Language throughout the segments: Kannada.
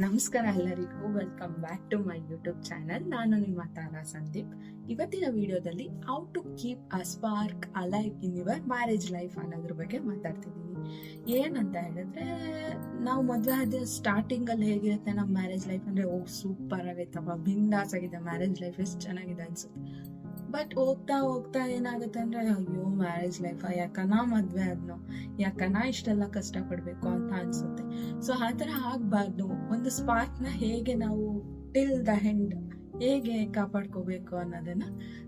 ನಮಸ್ಕಾರ ಎಲ್ಲರಿಗೂ. Welcome back to my YouTube channel ನಾನು ನಿಮ್ಮ ತಾರಾ ಸಂದೀಪ್. ಇವತ್ತಿನ ವಿಡಿಯೋದಲ್ಲಿ how to keep a spark alive in your marriage life ಅನ್ನೋದ್ರ ಬಗ್ಗೆ ಮಾತಾಡ್ತಿದ್ದೀನಿ. ಏನಂತ ಹೇಳಿದ್ರೆ, ನಾವು ಮದುವೆ ಆದ ಸ್ಟಾರ್ಟಿಂಗ್ ಅಲ್ಲಿ ಹೇಗಿರುತ್ತೆ ನಮ್ಮ ಮ್ಯಾರೇಜ್ ಲೈಫ್ ಅಂದ್ರೆ, ಓ ಸೂಪರ್ ಆಗೈತಪ್ಪ. ಬಿಂದಾಸ್ ಆಗಿದೆ. ಮ್ಯಾರೇಜ್ ಲೈಫ್ ಎಷ್ಟು ಚೆನ್ನಾಗಿದೆ ಅನ್ಸುತ್ತೆ. ಬಟ್ ಹೋಗ್ತಾ ಹೋಗ್ತಾ ಏನಾಗುತ್ತೆ ಅಂದ್ರೆ ಅಯ್ಯೋ ಮ್ಯಾರೇಜ್ ಲೈಫ್ ಯಾಕನ ಮದ್ವೆ ಆದ್ನೋ? ಯಾಕನ ಇಷ್ಟೆಲ್ಲ ಕಷ್ಟ ಪಡ್ಬೇಕು ಅಂತ ಅನ್ಸುತ್ತೆ. ಸೊ ಆ ಥರ ಆಗ್ಬಾರ್ದು. ಒಂದು ಸ್ಪಾರ್ಕ್ನ ಹೇಗೆ ನಾವು ಟಿಲ್ ದ ಹೆಂಡ್ ಹೇಗೆ ಕಾಪಾಡ್ಕೋಬೇಕು ಅನ್ನೋದನ್ನ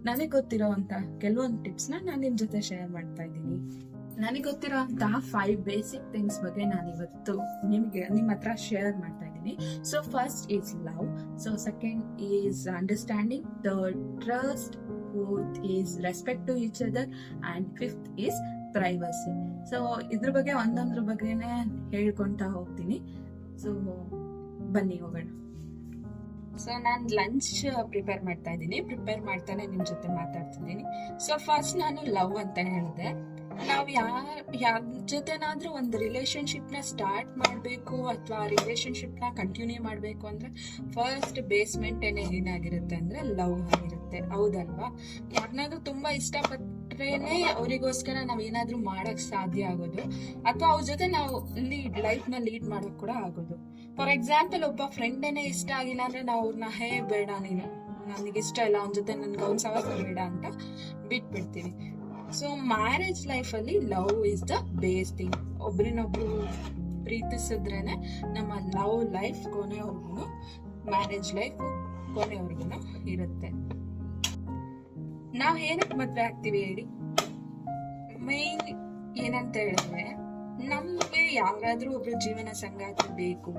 ನನಗೆ ಗೊತ್ತಿರೋಂತ ಕೆಲವೊಂದು ಟಿಪ್ಸ್ನ ನಾನು ನಿಮ್ ಜೊತೆ ಶೇರ್ ಮಾಡ್ತಾ ಇದ್ದೀನಿ. ನನಗೆ ಗೊತ್ತಿರೋಂತಹ ಫೈವ್ ಬೇಸಿಕ್ ಥಿಂಗ್ಸ್ ಬಗ್ಗೆ ನಾನು ಇವತ್ತು ನಿಮಗೆ ನಿಮ್ಮ ಹತ್ರ ಶೇರ್ ಮಾಡ್ತಾ ಇದ್ದೀನಿ. So first is love so second is understanding third trust fourth is respect to each other and fifth is privacy so ಇದ್ರ ಬಗ್ಗೆ ಒಂದೊಂದ್ರ ಬಗ್ಗೆನೆ ಹೇಳ್ಕೊತಾ ಹೋಗ್ತೀನಿ. ಸೊ ಬನ್ನಿ ಹೋಗೋಣ. ಸೊ ನಾನು ಲಂಚ್ ಪ್ರಿಪೇರ್ ಮಾಡ್ತಾ ಇದ್ದೀನಿ. ಪ್ರಿಪೇರ್ ಮಾಡ್ತಾನೆ ನಿಮ್ಮ ಜೊತೆ ಮಾತಾಡ್ತಿದ್ದೀನಿ. ಸೊ ಫಸ್ಟ್ ನಾನು ಲವ್ ಅಂತ ಹೇಳಿದೆ. ನಾವ್ ಯಾರ ಯಾರ ಜೊತೆನಾದ್ರೂ ಒಂದು ರಿಲೇಶನ್ಶಿಪ್ನ ಸ್ಟಾರ್ಟ್ ಮಾಡಬೇಕು ಅಥವಾ ರಿಲೇಶನ್ಶಿಪ್ನ ಕಂಟಿನ್ಯೂ ಮಾಡಬೇಕು ಅಂದ್ರೆ ಫಸ್ಟ್ ಬೇಸ್ಮೆಂಟ್ ಏನಾಗಿರುತ್ತೆ ಅಂದ್ರೆ ಲವ್ ಆಗಿರುತ್ತೆ. ಹೌದಲ್ವಾ? ಯಾರನ್ನಾದ್ರೂ ತುಂಬಾ ಇಷ್ಟಪಟ್ಟರೇನೆ ಅವರಿಗೋಸ್ಕರ ನಾವು ಏನಾದರೂ ಮಾಡಕ್ ಸಾಧ್ಯ ಆಗೋದು. ಅಥವಾ ಅವ್ರ ಜೊತೆ ನಾವು ಲೀಡ್ ಲೈಫ್ನ ಲೀಡ್ ಮಾಡಕ್ ಕೂಡ ಆಗೋದು. ಫಾರ್ ಎಕ್ಸಾಂಪಲ್ ಒಬ್ಬ ಫ್ರೆಂಡೇನೆ ಇಷ್ಟ ಆಗಿಲ್ಲ ಅಂದರೆ ನಾವು ಅವ್ರನ್ನ ಹೇ, ಬೇಡ ನೀನು. ನನಗೆ ಇಷ್ಟ ಇಲ್ಲ. ಅವನ ಜೊತೆ ನನ್ಗೆ ಅವ್ನ ಸವಾಸ ಬೇಡ ಅಂತ ಬಿಟ್ಬಿಡ್ತೀವಿ. ಸೊ ಮ್ಯಾರೇಜ್ ಲೈಫ್ ಅಲ್ಲಿ love is the base thing ಒಬ್ರಿನೊಬ್ರು ಪ್ರೀತಿಸಿದ್ರೇನೆ ನಮ್ಮ ಲವ್ ಲೈಫ್ ಕೊನೆವರೆಗೂ ಮ್ಯಾರೇಜ್ ಲೈಫ್ ಕೊನೆವರೆಗೂ ಇರುತ್ತೆ. ನಾವ್ ಏನಕ್ಕೆ ಮದುವೆ ಆಗ್ತೀವಿ ಹೇಳಿ? ಮೇನ್ ಏನಂತ ಹೇಳಿದ್ರೆ, ನಮಗೆ ಯಾರಾದರೂ ಒಬ್ರು ಜೀವನ ಸಂಗಾತಿ ಬೇಕು.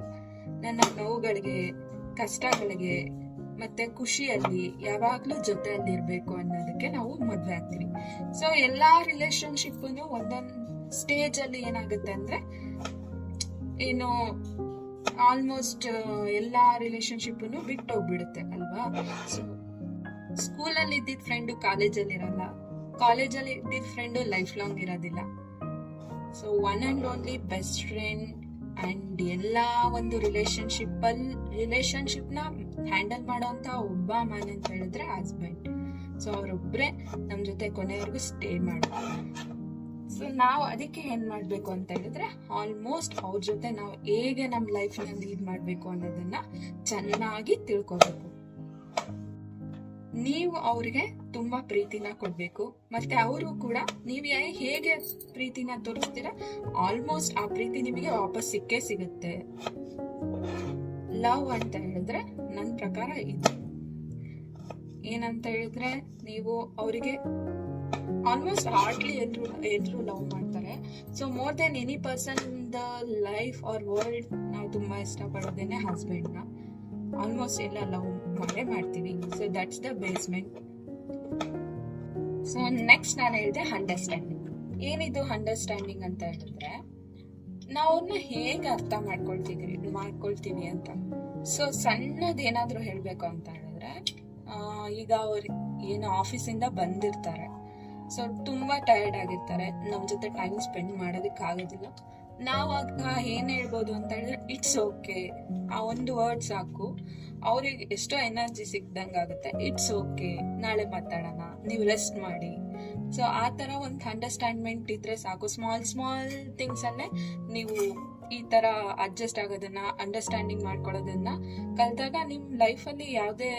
ನನ್ನ ನೋವುಗಳಿಗೆ, ಕಷ್ಟಗಳಿಗೆ ಮತ್ತೆ ಖುಷಿಯಲ್ಲಿ ಯಾವಾಗ್ಲೂ ಜೊತೆಯಲ್ಲಿ ಇರ್ಬೇಕು ಅನ್ನೋದಕ್ಕೆ ನಾವು ಮದ್ವೆ ಆಗ್ತೀವಿ. ಸೊ ಎಲ್ಲಾ ರಿಲೇಶನ್ಶಿಪ್ ಒಂದೊಂದ್ ಸ್ಟೇಜ್ ಅಲ್ಲಿ ಏನಾಗುತ್ತೆ ಅಂದ್ರೆ, ಏನು ಆಲ್ಮೋಸ್ಟ್ ಎಲ್ಲಾ ರಿಲೇಶನ್ಶಿಪ್ ಬಿಟ್ಟು ಹೋಗ್ಬಿಡುತ್ತೆ ಅಲ್ವಾ? ಸೊ ಸ್ಕೂಲಲ್ಲಿ ಫ್ರೆಂಡು ಕಾಲೇಜಲ್ಲಿ ಇರಲ್ಲ ಕಾಲೇಜಲ್ಲಿ ಇದ್ದಿದ್ ಫ್ರೆಂಡು ಲೈಫ್ ಲಾಂಗ್ ಇರೋದಿಲ್ಲ. So one and only best friend and ಎಲ್ಲಾ ಒಂದು ರಿಲೇಶನ್ಶಿಪ್ ಅಲ್ಲಿ ರಿಲೇಶನ್ಶಿಪ್ನ ಹ್ಯಾಂಡಲ್ ಮಾಡುವಂತ ಒಬ್ಬ ಮ್ಯಾನ್ ಅಂತ ಹೇಳಿದ್ರೆ ಹಸ್ಬೆಂಡ್ ಸೊ ಅವ್ರೊಬ್ರೆ ನಮ್ಮ ಜೊತೆ ಕೊನೆವರೆಗೂ ಸ್ಟೇ ಮಾಡೋದು. ಸೊ ನಾವು ಅದಕ್ಕೆ ಏನ್ ಮಾಡ್ಬೇಕು ಅಂತ ಹೇಳಿದ್ರೆ ಆಲ್ಮೋಸ್ಟ್ ಅವ್ರ ಜೊತೆ ನಾವು ಹೇಗೆ ನಮ್ಮ ಲೈಫ್ನ ಲೀಡ್ ಮಾಡ್ಬೇಕು ಅನ್ನೋದನ್ನ ಚೆನ್ನಾಗಿ ತಿಳ್ಕೊಬೇಕು. ನೀವು ಅವ್ರಿಗೆ ತುಂಬಾ ಪ್ರೀತಿನ ಕೊಡ್ಬೇಕು. ಮತ್ತೆ ಅವರು ಕೂಡ ನೀವು ಹೇಗೆ ಪ್ರೀತಿನ ತೋರಿಸ್ತೀರಾ? ಆಲ್ಮೋಸ್ಟ್ ಆ ಪ್ರೀತಿ ನಿಮಗೆ ವಾಪಸ್ ಸಿಕ್ಕೇ ಸಿಗುತ್ತೆ. ಲವ್ ಅಂತ ಹೇಳಿದ್ರೆ ನನ್ನ ಪ್ರಕಾರ ಇದು. ಏನಂತ ಹೇಳಿದ್ರೆ ನೀವು ಅವರಿಗೆ ಆಲ್ಮೋಸ್ಟ್ ಹಾರ್ಡ್ಲಿ ಎಲ್ರು ಎಲ್ರು ಲವ್ ಮಾಡ್ತಾರೆ. So more than any person the life our world ನಾವು ತುಂಬಾ ಇಷ್ಟಪಡೋದೇನೆ ಹಸ್ಬೆಂಡ್ನ ಆಲ್ಮೋಸ್ಟ್ ಎಲ್ಲ ಲವ್ ಮಾಡೇ ಮಾಡ್ತೀವಿ. So that's the basement so next ನಾನು ಹೇಳಿದೆ ಅಂಡರ್ಸ್ಟ್ಯಾಂಡಿಂಗ್ ಏನಿದು ಅಂಡರ್ಸ್ಟ್ಯಾಂಡಿಂಗ್ ಅಂತ ಹೇಳಿದ್ರೆ ನಾವು ಅವ್ರನ್ನ ಹೇಗೆ ಅರ್ಥ ಮಾಡ್ಕೊಳ್ತೀವಿ ಮಾಡ್ಕೊಳ್ತೀವಿ ಅಂತ. ಸೊ ಸಣ್ಣದೇನಾದರೂ ಹೇಳಬೇಕು ಅಂತ ಹೇಳಿದ್ರೆ ಈಗ ಅವ್ರು ಏನು ಆಫೀಸಿಂದ ಬಂದಿರ್ತಾರೆ. ಸೊ ತುಂಬಾ ಟಯರ್ಡ್ ಆಗಿರ್ತಾರೆ. ನಮ್ಮ ಜೊತೆ ಟೈಮ್ ಸ್ಪೆಂಡ್ ಮಾಡೋದಕ್ಕೆ ಆಗೋದಿಲ್ಲ ನಾವ್ ಆಗ ಏನ್ ಹೇಳ್ಬೋದು ಅಂತ ಹೇಳಿದ್ರೆ ಇಟ್ಸ್ ಓಕೆ ಆ ಒಂದು ವರ್ಡ್ ಸಾಕು. ಅವ್ರಿಗೆ ಎಷ್ಟೋ ಎನರ್ಜಿ ಸಿಕ್ದಂಗ ಆಗುತ್ತೆ. ಇಟ್ಸ್ ಓಕೆ ನಾಳೆ ಮಾತಾಡೋಣ. ನೀವು ರೆಸ್ಟ್ ಮಾಡಿ. ಸೊ ಆ ಥರ ಒಂದು ಅಂಡರ್ಸ್ಟ್ಯಾಂಡ್ಮೆಂಟ್ ಇದ್ರೆ ಸಾಕು. ಸ್ಮಾಲ್ ಸ್ಮಾಲ್ ಥಿಂಗ್ಸ್ ಅಲ್ಲೇ ನೀವು ಈ ತರ ಅಡ್ಜಸ್ಟ್ ಆಗೋದನ್ನ ಅಂಡರ್ಸ್ಟ್ಯಾಂಡಿಂಗ್ ಮಾಡ್ಕೊಳ್ಳೋದನ್ನ ಕಲ್ತಾಗ ನಿಮ್ ಲೈಫಲ್ಲಿ ಯಾವುದೇ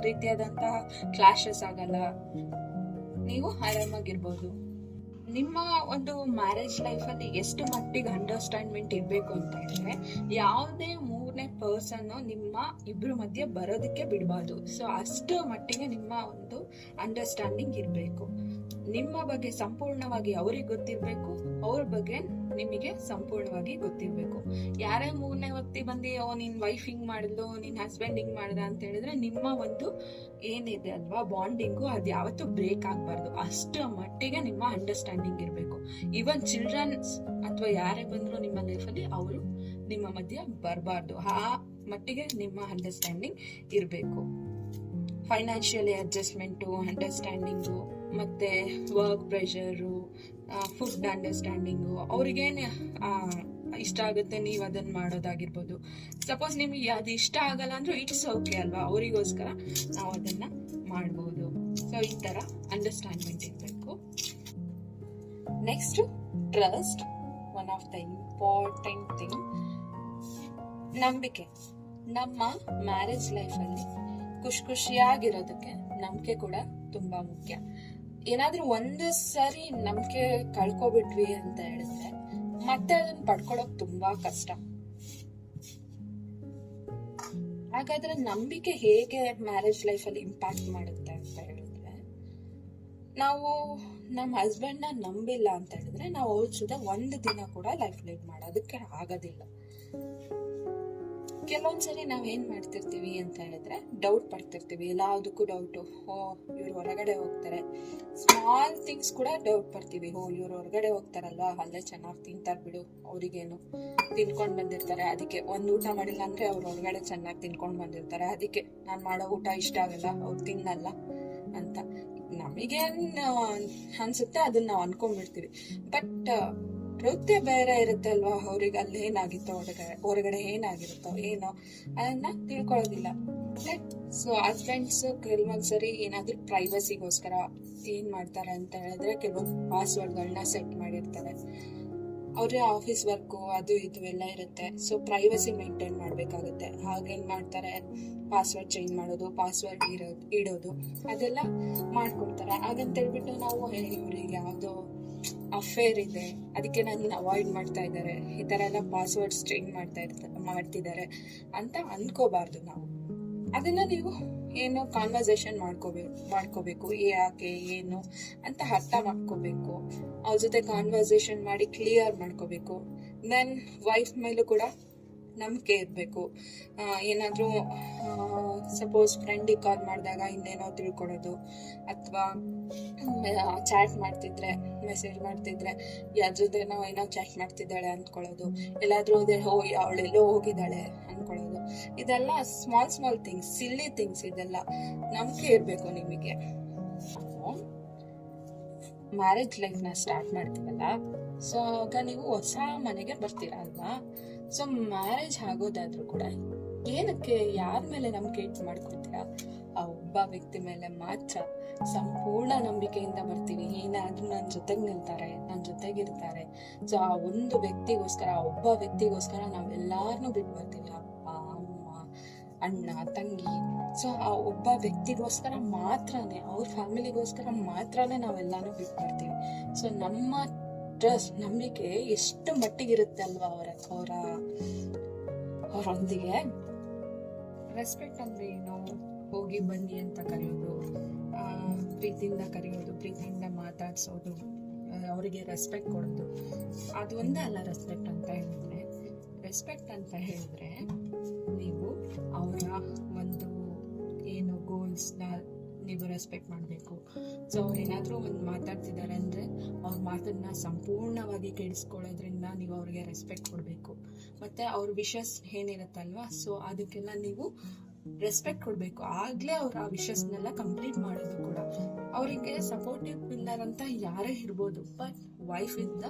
ರೀತಿಯಾದಂತಹ ಕ್ಲಾಶಸ್ ಆಗಲ್ಲ. ನೀವು ಆರಾಮಾಗಿರ್ಬೋದು. ನಿಮ್ಮ ಒಂದು ಮ್ಯಾರೇಜ್ ಲೈಫ್ ಅಲ್ಲಿ ಎಷ್ಟು ಮಟ್ಟಿಗೆ ಅಂಡರ್ಸ್ಟ್ಯಾಂಡ್ಮೆಂಟ್ ಇರಬೇಕು ಅಂತ ಹೇಳಿದ್ರೆ, ಯಾವುದೇ ಮೂರನೇ ಪರ್ಸನ್ ನಿಮ್ಮ ಇಬ್ಬರು ಮಧ್ಯೆ ಬರೋದಕ್ಕೆ ಬಿಡಬಾರ್ದು. ಸೊ ಅಷ್ಟು ಮಟ್ಟಿಗೆ ನಿಮ್ಮ ಒಂದು ಅಂಡರ್ಸ್ಟ್ಯಾಂಡಿಂಗ್ ಇರಬೇಕು. ನಿಮ್ಮ ಬಗ್ಗೆ ಸಂಪೂರ್ಣವಾಗಿ ಅವ್ರಿಗೆ ಗೊತ್ತಿರಬೇಕು, ಅವ್ರ ಬಗ್ಗೆ ನಿಮಗೆ ಸಂಪೂರ್ಣವಾಗಿ ಗೊತ್ತಿರಬೇಕು. ಯಾರೇ ಮೂರನೇ ವ್ಯಕ್ತಿ ಬಂದು, ಓ, ನಿನ್ ವೈಫ್ ಹಿಂಗ್ ಮಾಡಿದ್ಲು, ನಿನ್ ಹಸ್ಬೆಂಡ್ ಹಿಂಗ್ ಮಾಡ್ದ ಅಂತ ಹೇಳಿದ್ರೆ ನಿಮ್ಮ ಒಂದು ಏನಿದೆ ಅಲ್ವಾ ಬಾಂಡಿಂಗು ಅದು ಯಾವತ್ತೂ ಬ್ರೇಕ್ ಆಗಬಾರ್ದು. ಅಷ್ಟು ಮಟ್ಟಿಗೆ ನಿಮ್ಮ ಅಂಡರ್ಸ್ಟ್ಯಾಂಡಿಂಗ್ ಇರಬೇಕು. ಈವನ್ ಚಿಲ್ಡ್ರನ್ಸ್ ಅಥವಾ ಯಾರೇ ಬಂದ್ರು ನಿಮ್ಮ ಲೈಫಲ್ಲಿ ಅವರು ನಿಮ್ಮ ಮಧ್ಯ ಬರಬಾರ್ದು. ಆ ಮಟ್ಟಿಗೆ ನಿಮ್ಮ ಅಂಡರ್ಸ್ಟ್ಯಾಂಡಿಂಗ್ ಇರಬೇಕು. ಫೈನಾನ್ಷಿಯಲಿ ಅಡ್ಜಸ್ಟ್ಮೆಂಟು ಅಂಡರ್ಸ್ಟ್ಯಾಂಡಿಂಗು ಮತ್ತೆ ವರ್ಕ್ ಪ್ರೆಷರು ಫುಡ್ ಅಂಡರ್ಸ್ಟ್ಯಾಂಡಿಂಗು ಅವ್ರಿಗೇನು ಇಷ್ಟ ಆಗುತ್ತೆ ನೀವು ಅದನ್ನ ಮಾಡೋದಾಗಿರ್ಬೋದು. ಸಪೋಸ್ ನಿಮಗೆ ಅದು ಇಷ್ಟ ಆಗಲ್ಲ ಅಂದ್ರೆ ಇಟ್ಸ್ ಓಕೆ ಅಲ್ವಾ? ಅವರಿಗೋಸ್ಕರ ನಾವು ಅದನ್ನ ಮಾಡ್ಬೋದು. ಸೊ ಈ ತರ ಅಂಡರ್ಸ್ಟ್ಯಾಂಡ್ಮೆಂಟ್ ಇರಬೇಕು. Next trust one of the important thing ನಂಬಿಕೆ. ನಮ್ಮ ಮ್ಯಾರೇಜ್ ಲೈಫಲ್ಲಿ ಖುಷಿ ಖುಷಿಯಾಗಿರೋದಕ್ಕೆ ನಂಬಿಕೆ ಕೂಡ ತುಂಬಾ ಮುಖ್ಯ. ಏನಾದ್ರೂ ಒಂದು ಸರಿ ನಂಬಿಕೆ ಕಳ್ಕೊಬಿಟ್ವಿ ಅಂತ ಹೇಳಿದ್ರೆ ಮತ್ತೆ ಅದನ್ನ ಪಡ್ಕೊಳಕ್ ತುಂಬಾ ಕಷ್ಟ. ಹಾಗಾದ್ರೆ ನಂಬಿಕೆ ಹೇಗೆ ಮ್ಯಾರೇಜ್ ಲೈಫ್ ಅಲ್ಲಿ ಇಂಪ್ಯಾಕ್ಟ್ ಮಾಡುತ್ತೆ ಅಂತ ಹೇಳಿದ್ರೆ, ನಾವು ನಮ್ಮ ಹಸ್ಬೆಂಡ್ನ ನಂಬಿಲ್ಲ ಅಂತ ಹೇಳಿದ್ರೆ ನಾವು ಅವ್ರ ಜೊತೆ ಒಂದು ದಿನ ಕೂಡ ಲೈಫ್ ಲೀಡ್ ಮಾಡೋದಕ್ಕೆ ಆಗೋದಿಲ್ಲ. ಕೆಲವೊಂದ್ಸರಿ ನಾವ್ ಏನ್ ಮಾಡ್ತಿರ್ತೀವಿ ಅಂತ ಹೇಳಿದ್ರೆ ಡೌಟ್ ಪಡ್ತಿರ್ತೀವಿ. ಎಲ್ಲದಕ್ಕೂ ಡೌಟ್ ಓ, ಇವ್ರು ಹೊರಗಡೆ ಹೋಗ್ತಾರೆ. ಸ್ಮಾಲ್ ಥಿಂಗ್ಸ್ ಕೂಡ ಡೌಟ್ ಪಡ್ತೀವಿ. ಓ, ಇವ್ರು ಹೊರಗಡೆ ಹೋಗ್ತಾರಲ್ವಾ? ಅಲ್ಲೇ ಚೆನ್ನಾಗಿ ತಿಂತಾರ್ ಬಿಡು, ಅವ್ರಿಗೇನು ತಿನ್ಕೊಂಡ್ ಬಂದಿರ್ತಾರೆ. ಅದಕ್ಕೆ ಒಂದ್ ಊಟ ಮಾಡಿಲ್ಲ ಅಂದ್ರೆ ಅವ್ರು ಹೊರಗಡೆ ಚೆನ್ನಾಗಿ ತಿನ್ಕೊಂಡ್ ಬಂದಿರ್ತಾರೆ. ಅದಕ್ಕೆ ನಾನ್ ಮಾಡೋ ಊಟ ಇಷ್ಟ ಆಗಲ್ಲ, ಅವ್ರು ತಿನ್ನಲ್ಲ ಅಂತ. ನಮಗೇನ್ ಅನ್ಸುತ್ತೆ ಅದನ್ನ ನಾವು ಅನ್ಕೊಂಡ್ಬಿಡ್ತೀವಿ. ಬಟ್ ನೃತ್ಯ ಬೇರೆ ಇರುತ್ತೆ ಅಲ್ವಾ ಅವ್ರಿಗೆ ಅಲ್ಲಿ ಏನಾಗಿತ್ತೋ, ಹೊರಗಡೆ ಹೊರಗಡೆ ಏನಾಗಿರುತ್ತೋ, ಏನೋ ಅದನ್ನ ತಿಳ್ಕೊಳ್ಳೋದಿಲ್ಲ. ಸೊ ಹಸ್ಬೆಂಡ್ಸ್ ಕೆಲವೊಂದ್ಸರಿ ಏನಾದ್ರೂ ಪ್ರೈವಸಿಗೋಸ್ಕರ ಏನ್ ಮಾಡ್ತಾರೆ ಅಂತ ಹೇಳಿದ್ರೆ ಕೆಲವೊಂದು ಪಾಸ್ವರ್ಡ್ಗಳನ್ನ ಸೆಟ್ ಮಾಡಿರ್ತಾರೆ. ಅವ್ರ ಆಫೀಸ್ ವರ್ಕು ಅದು ಇದು ಎಲ್ಲ ಇರುತ್ತೆ. ಸೊ ಪ್ರೈವಸಿ ಮೇಂಟೈನ್ ಮಾಡ್ಬೇಕಾಗುತ್ತೆ. ಹಾಗೇನ್ ಮಾಡ್ತಾರೆ? ಪಾಸ್ವರ್ಡ್ ಚೇಂಜ್ ಮಾಡೋದು ಪಾಸ್ವರ್ಡ್ ಇರೋದು, ಇಡೋದು, ಅದೆಲ್ಲ ಮಾಡ್ಕೊಡ್ತಾರೆ. ಹಾಗಂತ ಹೇಳ್ಬಿಟ್ಟು ನಾವು ಹೇಳಿ ಇವ್ರಿಗೆ ಯಾವ್ದೋ ಅಫೇರ್ ಇದೆ. ಅದಕ್ಕೆ ನನ್ನ ಅವಾಯ್ಡ್ ಮಾಡ್ತಾ ಇದ್ದಾರೆ. ಈ ಥರ ಎಲ್ಲ ಪಾಸ್ವರ್ಡ್ಸ್ ಚೇಂಜ್ ಮಾಡ್ತಾ ಇರ್ತಾರೆ ಮಾಡ್ತಿದ್ದಾರೆ ಅಂತ ಅನ್ಕೋಬಾರ್ದು ನಾವು. ಅದನ್ನ ನೀವು ಏನು ಕಾನ್ವರ್ಸೇಷನ್ ಮಾಡ್ಕೋಬೇಕು. ಮಾಡ್ಕೋಬೇಕು ಯಾಕೆ, ಏನು ಅಂತ ಅರ್ಥ ಮಾಡ್ಕೋಬೇಕು. ಅವ್ರ ಜೊತೆ ಕಾನ್ವರ್ಸೇಷನ್ ಮಾಡಿ ಕ್ಲಿಯರ್ ಮಾಡ್ಕೋಬೇಕು. ನನ್ನ ವೈಫ್ ಮೇಲೂ ಕೂಡ ನಂಬಿಕೆ ಇರಬೇಕು. ಏನಾದರೂ ಸಪೋಸ್ ಫ್ರೆಂಡಿಗೆ ಕಾಲ್ ಮಾಡಿದಾಗ ಇನ್ನೇನೋ ತಿಳ್ಕೊಳ್ಳೋದು ಅಥವಾ ಚಾಟ್ ಮಾಡ್ತಿದ್ರೆ ಮೆಸೇಜ್ ಮಾಡ್ತಿದ್ರೆ ಜೊತೆನೋ ಏನೋ ಚಾಟ್ ಮಾಡ್ತಿದ್ದಾಳೆ ಅಂದ್ಕೊಳ್ಳೋದು ಎಲ್ಲಾದರೂ ಅದೇ ಹೋ ಅವಳೆಲ್ಲೋ ಹೋಗಿದ್ದಾಳೆ ಅಂದ್ಕೊಳ್ಳೋದು ಇದೆಲ್ಲ small small things silly things ಇದೆಲ್ಲ. ನಂಬಿಕೆ ಇರಬೇಕು ನಿಮಗೆ. ಮ್ಯಾರೇಜ್ ಲೈಫ್ನ ಸ್ಟಾರ್ಟ್ ಮಾಡ್ತೀವಲ್ಲ? ಸೊ ಆಗ ನೀವು ಹೊಸ ಮನೆಗೆ ಬರ್ತೀರಾ ಅಲ್ವಾ? ಸೊ ಮ್ಯಾರೇಜ್ ಆಗೋದಾದ್ರೂ ಕೂಡ ಏನಕ್ಕೆ ಯಾರ ಮೇಲೆ ನಂಬಿಕೆ ಇಟ್ಟು ಮಾಡ್ಕೊತೀರಾ ಆ ಒಬ್ಬ ವ್ಯಕ್ತಿ ಮೇಲೆ ಮಾತ್ರ ಸಂಪೂರ್ಣ ನಂಬಿಕೆಯಿಂದ ಬರ್ತೀವಿ. ಏನಾದ್ರೂ ನನ್ನ ಜೊತೆಗೆ ನಿಲ್ತಾರೆ ನನ್ನ ಜೊತೆಗಿರ್ತಾರೆ ಸೊ ಆ ಒಂದು ವ್ಯಕ್ತಿಗೋಸ್ಕರ, ಆ ಒಬ್ಬ ವ್ಯಕ್ತಿಗೋಸ್ಕರ ನಾವೆಲ್ಲಾರನು ಬಿಟ್ಟು ಬರ್ತೀವಿ. ಅಪ್ಪ, ಅಮ್ಮ, ಅಣ್ಣ, ತಂಗಿ. ಸೊ ಆ ಒಬ್ಬ ವ್ಯಕ್ತಿಗೋಸ್ಕರ ಮಾತ್ರನೇ, ಅವ್ರ ಫ್ಯಾಮಿಲಿಗೋಸ್ಕರ ಮಾತ್ರನೇ ನಾವೆಲ್ಲಾನು ಬಿಟ್ಟು ಬರ್ತೀವಿ. ಸೊ ನಮ್ಮ ಟ್ರಸ್ಟ್ ನಂಬಿಕೆ ಎಷ್ಟು ಮಟ್ಟಿಗಿರುತ್ತೆ ಅಲ್ವಾ ಅವರ ಅವರ, ಅವರೊಂದಿಗೆ? ರೆಸ್ಪೆಕ್ಟ್ ಅಂದ್ರೆ ಏನು? ಹೋಗಿ ಬನ್ನಿ ಅಂತ ಕರೆಯೋದು ಪ್ರೀತಿಯಿಂದ ಕರೆಯೋದು, ಪ್ರೀತಿಯಿಂದ ಮಾತಾಡ್ಸೋದು ಅವರಿಗೆ ರೆಸ್ಪೆಕ್ಟ್ ಕೊಡೋದು. ಅದು ಒಂದೇ ಅಲ್ಲ ರೆಸ್ಪೆಕ್ಟ್ ಅಂತ ಹೇಳಿದ್ರೆ. ರೆಸ್ಪೆಕ್ಟ್ ಅಂತ ಹೇಳಿದ್ರೆ ನೀವು ಅವರ ಒಂದು, ಏನು ಗೋಲ್ಸ್ನ ನೀವು ರೆಸ್ಪೆಕ್ಟ್ ಮಾಡಬೇಕು. ಸೊ ಅವ್ರು ಏನಾದರೂ ಒಂದು ಮಾತಾಡ್ತಿದ್ದಾರೆ ಅಂದರೆ ಅವ್ರ ಮಾತನ್ನ ಸಂಪೂರ್ಣವಾಗಿ ಕೇಳಿಸ್ಕೊಳ್ಳೋದ್ರಿಂದ ನೀವು ಅವ್ರಿಗೆ ರೆಸ್ಪೆಕ್ಟ್ ಕೊಡಬೇಕು. ಮತ್ತು ಅವ್ರ ವಿಷಸ್ ಏನಿರುತ್ತಲ್ವ? ಸೊ ಅದಕ್ಕೆಲ್ಲ ನೀವು ರೆಸ್ಪೆಕ್ಟ್ ಕೊಡಬೇಕು. ಆಗ್ಲೇ ಅವ್ರ ಆ ವಿಷಸ್ನೆಲ್ಲ ಕಂಪ್ಲೀಟ್ ಮಾಡೋದು ಕೂಡ. ಅವರಿಗೆ ಸಪೋರ್ಟಿವ್ ಪಿಲ್ಲರ್ ಅಂತ ಯಾರೇ ಇರ್ಬೋದು but wife is the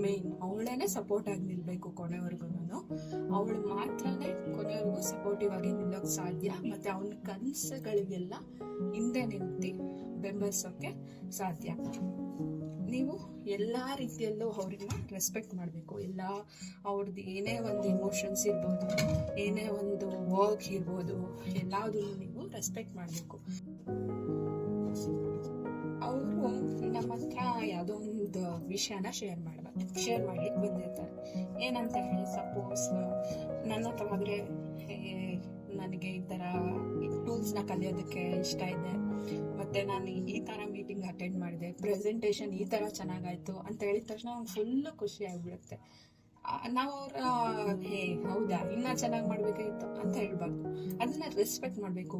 main ಅವಳೇನೆ support ಆಗಿ ನಿಲ್ಬೇಕು ಕೊನೆವರೆಗೂ ಅವಳು ಮಾತ್ರನೇ ಕೊನೆವರೆಗೂ ಸಪೋರ್ಟಿವ್ ಆಗಿ ನಿಲ್ಲೋಕ್ ಸಾಧ್ಯ. ಮತ್ತೆ ಅವನ ಕನಸುಗಳಿಗೆಲ್ಲ ಹಿಂದೆ ನಿಂತಿ ಬೆಂಬಲಿಸೋಕೆ ಸಾಧ್ಯ. ನೀವು ಎಲ್ಲ ರೀತಿಯಲ್ಲೂ ಅವ್ರನ್ನ ರೆಸ್ಪೆಕ್ಟ್ ಮಾಡಬೇಕು. ಎಲ್ಲ ಅವ್ರದ್ದು ಏನೇ ಒಂದು ಇಮೋಷನ್ಸ್ ಇರ್ಬೋದು, ಏನೇ ಒಂದು ವರ್ಕ್ ಇರ್ಬೋದು, ಎಲ್ಲದನ್ನು ನೀವು ರೆಸ್ಪೆಕ್ಟ್ ಮಾಡಬೇಕು. ಅವರು ನಮ್ಮ ಹತ್ರ ಯಾವುದೋ ಒಂದು ವಿಷಯನ ಶೇರ್ ಮಾಡಬೇಕು ಶೇರ್ ಮಾಡ್ಲಿಕ್ಕೆ ಬಂದಿರ್ತಾರೆ. ಏನಂತ ಹೇಳಿ ಸಪೋಸ್ ನನ್ನ ಹತ್ರ ಆದ್ರೆ ನನಗೆ ಈ ಥರ ಟೂಲ್ಸ್ನ ಕಲಿಯೋದಕ್ಕೆ ಇಷ್ಟ ಇದೆ. ಮತ್ತು ನಾನು ಈ ಥರ ಮೀಟಿಂಗ್ ಅಟೆಂಡ್ ಮಾಡಿದೆ. ಪ್ರೆಸೆಂಟೇಷನ್ ಈ ಥರ ಚೆನ್ನಾಗಾಯಿತು ಅಂತ ಹೇಳಿದ ತಕ್ಷಣ ಫುಲ್ ಖುಷಿ ಆಗಿಬಿಡುತ್ತೆ. ನಾವು ಅವರ ಹೇ, ಹೌದಾ? ಇನ್ನೂ ಚೆನ್ನಾಗಿ ಮಾಡಬೇಕಾಗಿತ್ತು ಅಂತ ಹೇಳ್ಬಾರ್ದು. ಅದನ್ನ ರೆಸ್ಪೆಕ್ಟ್ ಮಾಡಬೇಕು.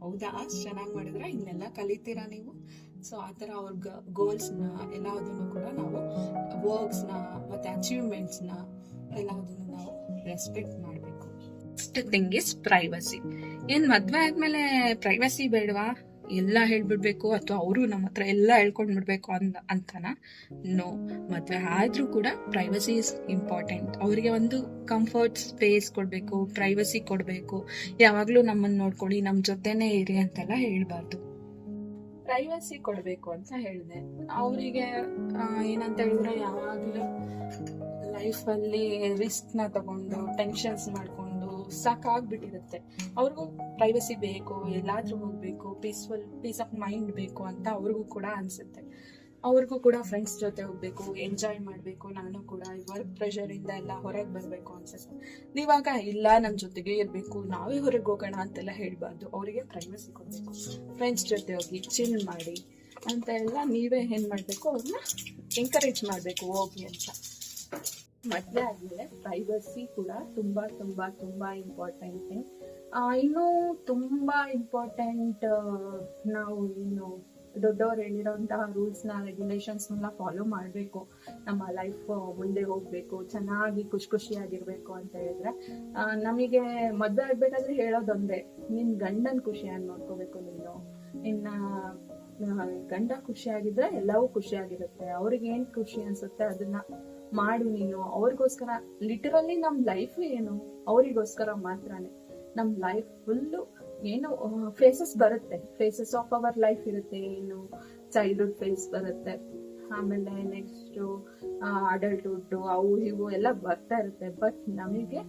ಹೌದಾ? ಅಷ್ಟು ಚೆನ್ನಾಗಿ ಮಾಡಿದ್ರೆ ಇನ್ನೆಲ್ಲ ಕಲಿತೀರಾ ನೀವು? ಸೊ ಆ ಥರ ಅವ್ರ ಗೋಲ್ಸ್ನ ಎಲ್ಲದನ್ನು ಕೂಡ ನಾವು ವರ್ಕ್ಸ್ನ ಮತ್ತು ಅಚೀವ್ಮೆಂಟ್ಸ್ನ ಎಲ್ಲದನ್ನು ನಾವು ರೆಸ್ಪೆಕ್ಟ್ ಮಾಡಬೇಕು ನೆಕ್ಸ್ಟ್ ಥಿಂಗ್ ಇಸ್ ಪ್ರೈವಸಿ ಏನ್ ಮದ್ವೆ ಆದ್ಮೇಲೆ ಪ್ರೈವಸಿ ಬೇಡವಾ? ಎಲ್ಲ ಹೇಳ್ಬಿಡ್ಬೇಕು ಅಥವಾ ಅವರು ನಮ್ಮ ಹತ್ರ ಎಲ್ಲ ಹೇಳ್ಕೊಂಡ್ಬಿಡ್ಬೇಕು ಅಂದ, ಅಂತನ? ನೋ ಮದುವೆ ಆದರೂ ಕೂಡ ಪ್ರೈವಸಿ ಇಸ್ ಇಂಪಾರ್ಟೆಂಟ್ ಅವರಿಗೆ ಒಂದು ಕಂಫರ್ಟ್ ಸ್ಪೇಸ್ ಕೊಡಬೇಕು ಪ್ರೈವಸಿ ಕೊಡಬೇಕು. ಯಾವಾಗಲೂ ನಮ್ಮನ್ನು ನೋಡ್ಕೊಳ್ಳಿ ನಮ್ಮ ಜೊತೆನೇ ಇರಿ ಅಂತೆಲ್ಲ ಹೇಳ್ಬಾರ್ದು. ಪ್ರೈವಸಿ ಕೊಡಬೇಕು ಅಂತ ಹೇಳಿದೆ. ಅವರಿಗೆ ಏನಂತ ಹೇಳಿದ್ರೆ ಯಾವಾಗಲೂ ಲೈಫಲ್ಲಿ ರಿಸ್ಕ್ನ ತಗೊಂಡು ಟೆನ್ಷನ್ಸ್ ಮಾಡಿಕೊಂಡು ಸಾಕಾಗ್ಬಿಟ್ಟಿರುತ್ತೆ. ಅವ್ರಿಗೂ ಪ್ರೈವಸಿ ಬೇಕು, ಎಲ್ಲಾದ್ರೂ ಹೋಗ್ಬೇಕು ಪೀಸ್ಫುಲ್ ಪೀಸ್ ಆಫ್ ಮೈಂಡ್ ಬೇಕು ಅಂತ ಅವ್ರಿಗೂ ಕೂಡ ಅನ್ಸುತ್ತೆ. ಅವ್ರಿಗೂ ಕೂಡ ಫ್ರೆಂಡ್ಸ್ ಜೊತೆ ಹೋಗ್ಬೇಕು ಎಂಜಾಯ್ ಮಾಡಬೇಕು, ನಾನು ಕೂಡ ವರ್ಕ್ ಪ್ರೆಷರಿಂದ ಎಲ್ಲ ಹೊರಗೆ ಬರಬೇಕು ಅನ್ಸುತ್ತೆ. ನೀವಾಗ ಇಲ್ಲ ನಮ್ಮ ಜೊತೆಗೆ ಇರಬೇಕು, ನಾವೇ ಹೊರಗೆ ಹೋಗೋಣ ಅಂತೆಲ್ಲ ಹೇಳಬಾರ್ದು. ಅವರಿಗೆ ಪ್ರೈವಸಿ ಕೊಡಬೇಕು. ಫ್ರೆಂಡ್ಸ್ ಜೊತೆ ಹೋಗಿ ಚಿಲ್ ಮಾಡಿ ಅಂತ ಎಲ್ಲ ನೀವೇ ಏನು ಮಾಡಬೇಕು ಅವ್ರನ್ನ ಎಂಕರೇಜ್ ಮಾಡಬೇಕು, ಹೋಗಿ ಅಂತ. ಮದುವೆ ಆದ್ಮೇಲೆ ಪ್ರೈವಸಿ ಕೂಡ ತುಂಬಾ ತುಂಬಾ ತುಂಬಾ ಇಂಪಾರ್ಟೆಂಟ್ ಇನ್ನೂ ತುಂಬಾ ಇಂಪಾರ್ಟೆಂಟ್ ನಾವು ಏನು ದೊಡ್ಡವ್ರು ಹೇಳಿರೋಂತಹ ರೂಲ್ಸ್ನ ರೆಗ್ಯುಲೇಷನ್ಸ್ನೆಲ್ಲ ಫಾಲೋ ಮಾಡಬೇಕು. ನಮ್ಮ ಲೈಫ್ ಮುಂದೆ ಹೋಗ್ಬೇಕು, ಚೆನ್ನಾಗಿ ಖುಷಿ ಖುಷಿಯಾಗಿರ್ಬೇಕು ಅಂತ ಹೇಳಿದ್ರೆ. ನಮಗೆ ಮದುವೆ ಆಗ್ಬೇಕಾದ್ರೆ ಹೇಳೋದೊಂದೇ. ನಿನ್ ಗಂಡನ್ ಖುಷಿಯಾಗಿ ನೋಡ್ಕೋಬೇಕು ನೀನು. ನಿನ್ನ ಗಂಡ ಖುಷಿಯಾಗಿದ್ರೆ ಎಲ್ಲವೂ ಖುಷಿಯಾಗಿರುತ್ತೆ. ಅವ್ರಿಗೆ ಏನ್ ಖುಷಿ ಅನ್ಸುತ್ತೆ ಅದನ್ನ ಮಾಡು ನೀನು. ಅವ್ರಿಗೋಸ್ಕರ ಲಿಟರಲಿ ನಮ್ ಲೈಫ್ ಏನು? ಅವರಿಗೋಸ್ಕರ ಮಾತ್ರನೇ. ನಮ್ ಲೈಫ್ ಫುಲ್ಲು ಏನು ಫೇಸಸ್ ಬರುತ್ತೆ. ಫೇಸಸ್ ಆಫ್ ಅವರ್ ಲೈಫ್ ಇರುತ್ತೆ, ಏನು ಚೈಲ್ಡ್ಹುಡ್ ಫೇಸ್ ಬರುತ್ತೆ. ಆಮೇಲೆ ನೆಕ್ಸ್ಟ್ ಅಡಲ್ಟ್ಹುಡ್ ಅವು ಇವು ಎಲ್ಲ ಬರ್ತಾ ಇರುತ್ತೆ. ಬಟ್ ನಮಗೆ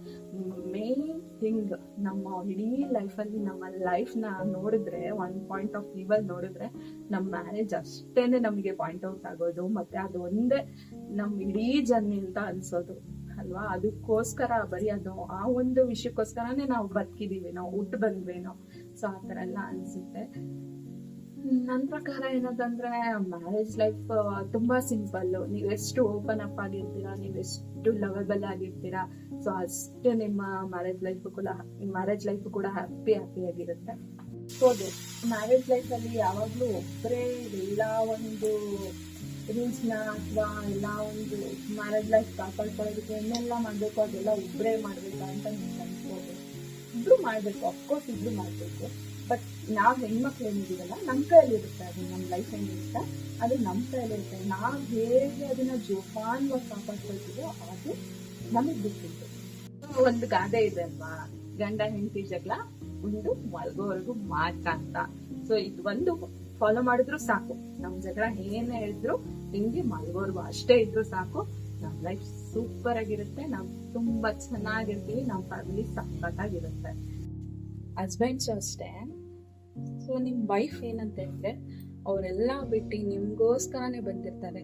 ಮೇನ್ ಥಿಂಗ್ ನಮ್ಮ ಇಡೀ ಲೈಫಲ್ಲಿ ನಮ್ಮ ಲೈಫ್ನ ನೋಡಿದ್ರೆ ಒನ್ ಪಾಯಿಂಟ್ ಆಫ್ ವ್ಯೂವಲ್ಲಿ ನೋಡಿದ್ರೆ ನಮ್ಮ ಮ್ಯಾರೇಜ್ ಅಷ್ಟೇನೆ ನಮಗೆ ಪಾಯಿಂಟ್ ಔಟ್ ಆಗೋದು. ಮತ್ತೆ ಅದು ಒಂದೇ ನಮ್ ಇಡೀ ಜರ್ನಿ ಅಂತ ಅನ್ಸೋದು. ಅಲ್ವಾ? ಅದಕ್ಕೋಸ್ಕರ ಬರೀ ಅದು, ಆ ಒಂದು ವಿಷಯಕ್ಕೋಸ್ಕರನೇ ನಾವು ಬದುಕಿದೀವಿ ನಾವು ಹುಟ್ಟು ಬಂದ್ವೇನೋ ಸೊ ಆ ಥರ ಎಲ್ಲ ಅನ್ಸುತ್ತೆ. ನನ್ನ ಪ್ರಕಾರ ಏನದಂದ್ರೆ ಮ್ಯಾರೇಜ್ ಲೈಫ್ ತುಂಬಾ ಸಿಂಪಲ್ ನೀವೆಷ್ಟು ಓಪನ್ ಅಪ್ ಆಗಿರ್ತೀರಾ ನೀವೆಷ್ಟು ಲವಬಲ್ ಆಗಿರ್ತೀರಾ ಸೊ ಅಷ್ಟೇ ನಿಮ್ಮ ಮ್ಯಾರೇಜ್ ಲೈಫ್ ಕೂಡ ಮ್ಯಾರೇಜ್ ಲೈಫ್ ಕೂಡ ಹ್ಯಾಪಿ ಹ್ಯಾಪಿ ಆಗಿರುತ್ತೆ. ಹೌದು ಮ್ಯಾರೇಜ್ ಲೈಫ್ ಅಲ್ಲಿ ಯಾವಾಗ್ಲೂ ಒಬ್ಬರೇ ಎಲ್ಲ ಒಂದು ರೂಲ್ಸ್ನ ಅಥವಾ ಎಲ್ಲ ಒಂದು ಮ್ಯಾರೇಜ್ ಲೈಫ್ ಕಾಪಾಡ್ಕೊಳ್ಳೋದಕ್ಕೆ ಏನೆಲ್ಲ ಮಾಡಬೇಕು ಅದೆಲ್ಲ ಒಬ್ಬರೇ ಮಾಡ್ಬೇಕು ಅಂತ ಇಬ್ರು ಮಾಡ್ಬೇಕು ಅಫ್ಕೋರ್ಸ್ ಇಬ್ರು ಮಾಡ್ಬೇಕು. ಬಟ್ ನಾವು ಹೆಣ್ಮಕ್ಳು ಏನಿದೀವಲ್ಲ ನಮ್ಮ ಕೈಯಲ್ಲಿ ಇರುತ್ತೆ ಅದು ನಮ್ಮ ಲೈಫ್ ಏನಿರುತ್ತೆ ಅದು ನಮ್ಮ ಕೈಯಲ್ಲಿ ಇರುತ್ತೆ. ನಾವು ಹೇಗೆ ಅದನ್ನ ಜೋಪಾನವಾಗಿ ಕಾಪಾಡ್ಕೊಳ್ತೀವೋ ಅದು ನಮಗ್ ಬಿಟ್ಟಿದ್ದು ಒಂದು ಗಾದೆ ಇದೆ ಅಲ್ವಾ? ಗಂಡ, ಹೆಂಡತಿ ಜಗಳ, ಒಂದು ಮಲ್ಗೋವರೆಗೂ ಮಾತ್ರ ಅಂತ. ಸೊ ಇದು ಒಂದು ಫಾಲೋ ಮಾಡಿದ್ರು ಸಾಕು. ನಮ್ ಜಗಳ ಏನೇ ಹೇಳಿದ್ರು, ಹಿಂಗೆ ಮಲ್ಗೋವರೆಗೂ ಅಷ್ಟೇ ಇದ್ರು ಸಾಕು. ನಮ್ ಲೈಫ್ ಸೂಪರ್ ಆಗಿರುತ್ತೆ. ನಾವ್ ತುಂಬಾ ಚೆನ್ನಾಗಿರ್ತೀವಿ. ನಮ್ಮ ಫ್ಯಾಮಿಲಿ ಸಖತ್ತಾಗಿರುತ್ತೆ. ಹಸ್ಬೆಂಡ್ಸ್ ಅಷ್ಟೇ ಸೊ ನಿಮ್ ವೈಫ್ ಏನಂತ ಹೇಳಿದ್ರೆ, ಅವರೆಲ್ಲ ಬಿಟ್ಟು ನಿಮ್ಗೋಸ್ಕರನೇ ಬಂದಿರ್ತಾರೆ.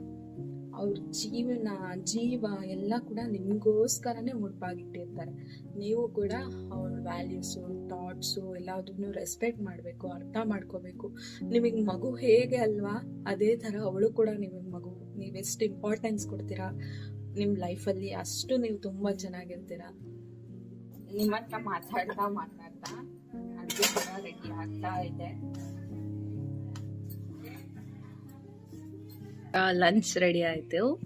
ಅವ್ರ ಜೀವನ, ಜೀವ ಎಲ್ಲ ಕೂಡ ನಿಮಗೋಸ್ಕರನೇ ಮುಡ್ಪಾಗಿಟ್ಟಿರ್ತಾರೆ ನೀವು ಕೂಡ ಅವ್ರ ವ್ಯಾಲ್ಯೂಸು ಥಾಟ್ಸು ಎಲ್ಲದನ್ನು ರೆಸ್ಪೆಕ್ಟ್ ಮಾಡಬೇಕು, ಅರ್ಥ ಮಾಡ್ಕೋಬೇಕು. ನಿಮಗೆ ಮಗು ಹೇಗೆ ಅಲ್ವಾ? ಅದೇ ಥರ ಅವಳು ಕೂಡ ನಿಮಗೆ ಮಗು. ನೀವೆಷ್ಟು ಇಂಪಾರ್ಟೆನ್ಸ್ ಕೊಡ್ತೀರಾ? ನಿಮ್ಮ ಲೈಫಲ್ಲಿ ಅಷ್ಟು ನೀವು ತುಂಬ ಚೆನ್ನಾಗಿರ್ತೀರ. ನಿಮ್ಮ ಹತ್ರ ಮಾತಾಡ್ತಾ ಮಾತಾಡ್ತಾ ಅಡುಗೆ ಕೂಡ ರೆಡಿ ಆಗ್ತಾ ಇದೆ. ಲಂಚ್ ರೆಡಿ ಆಯಿತು.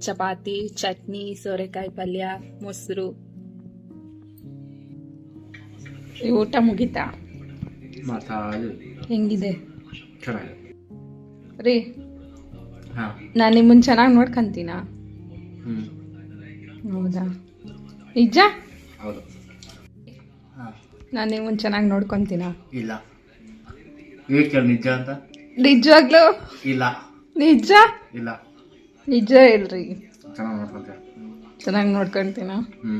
ಚಪಾತಿ ಚಟ್ನಿ ಸೋರೆಕಾಯಿ ಪಲ್ಯ ಮೊಸರು. ಊಟ ಮುಗಿತಾ? ಹೆಂಗಿದೆ? ರೀ ನಾನು ನಿಮ್ಮನ್ನ ಚೆನ್ನಾಗಿ ನೋಡ್ಕೊಂತೀನ? ಹೌದಾ? ನಿಜ ಹೌದು. ಹಾಂ. ನಾನು ನಿಮ್ಮನ್ನ ಚೆನ್ನಾಗಿ ನೋಡ್ಕೊಂತೀನ? ಇಲ್ಲ. ನಿಜ ಅಂತ? ನಿಜವಾಗ್ಲೂ? ಇಲ್ಲ. ನಿಜ ಇಲ್ಲ. ನಿಜ ಹೇಳ್ರಿ ಚೆನ್ನಾಗಿ ನೋಡ್ಕೊಂತೀರ ಚೆನ್ನಾಗಿ ನೋಡ್ಕೊಂತೀನ? ಹ್ಞೂ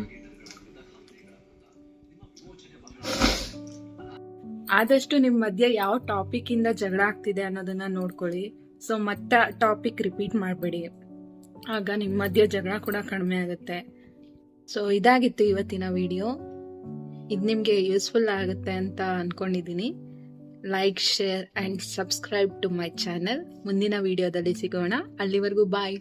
ಆದಷ್ಟು ನಿಮ್ಮ ಮಧ್ಯೆ ಯಾವ ಟಾಪಿಕ್ ಇಂದ ಜಗಳ ಆಗ್ತಿದೆ ಅನ್ನೋದನ್ನ ನೋಡ್ಕೊಳ್ಳಿ. ಸೊ ಮತ್ತೆ ಟಾಪಿಕ್ ರಿಪೀಟ್ ಮಾಡಬೇಡಿ. ಆಗ ನಿಮ್ಮ ಮಧ್ಯ ಜಗಳ ಕೂಡ ಕಡಿಮೆ ಆಗುತ್ತೆ. ಸೊ ಇದಾಗಿತ್ತು ಇವತ್ತಿನ ವಿಡಿಯೋ ಇದು ನಿಮಗೆ ಯೂಸ್ಫುಲ್ ಆಗುತ್ತೆ ಅಂತ ಅಂದ್ಕೊಂಡಿದ್ದೀನಿ like share and subscribe to my channel ಮುಂದಿನ ವಿಡಿಯೋದಲ್ಲಿ ಸಿಗೋಣ. ಅಲ್ಲಿವರೆಗೂ ಬಾಯ್